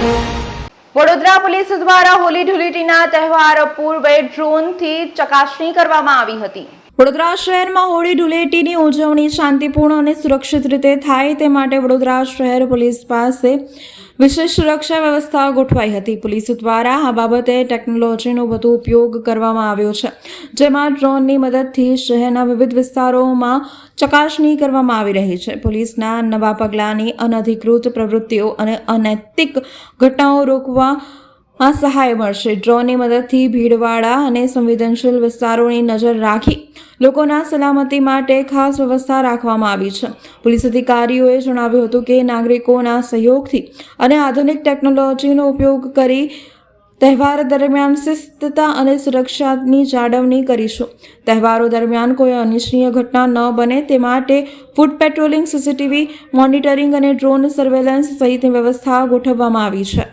Vadodara police દ્વારા હોલી ઢુલીટીના તહેવાર પૂર્વે ડ્રોનથી ચકાસણી કરવામાં આવી હતી. વડોદરા શહેરમાં હોળી ધૂળેટીની ઉજવણી શાંતિપૂર્ણ અને સુરક્ષિત રીતે થાય તે માટે વડોદરા શહેર પોલીસ પાસે વિશેષ સુરક્ષા વ્યવસ્થા ગોઠવાઈ હતી. પોલીસ દ્વારા આ બાબતે ટેકનોલોજીનો વધુ ઉપયોગ કરવામાં આવ્યો છે, જેમાં ડ્રોનની મદદથી શહેરના વિવિધ વિસ્તારોમાં ચકાસણી કરવામાં આવી રહી છે. પોલીસના નવા પગલાંની અનધિકૃત પ્રવૃત્તિઓ અને અનૈતિક ઘટનાઓ રોકવા માં સહાય મળશે. ડ્રોનની મદદથી ભીડવાળા અને સંવેદનશીલ વિસ્તારોની નજર રાખી લોકોના સલામતી માટે ખાસ વ્યવસ્થા રાખવામાં આવી છે. પોલીસ અધિકારીઓએ જણાવ્યું હતું કે નાગરિકોના સહયોગથી અને આધુનિક ટેકનોલોજીનો ઉપયોગ કરી તહેવાર દરમિયાન શિસ્તતા અને સુરક્ષાની જાળવણી કરીશું. તહેવારો દરમિયાન કોઈ અનિચ્છનીય ઘટના ન બને તે માટે ફૂડ પેટ્રોલિંગ, સીસીટીવી મોનિટરિંગ અને ડ્રોન સર્વેલન્સ સહિતની વ્યવસ્થા ગોઠવવામાં આવી છે.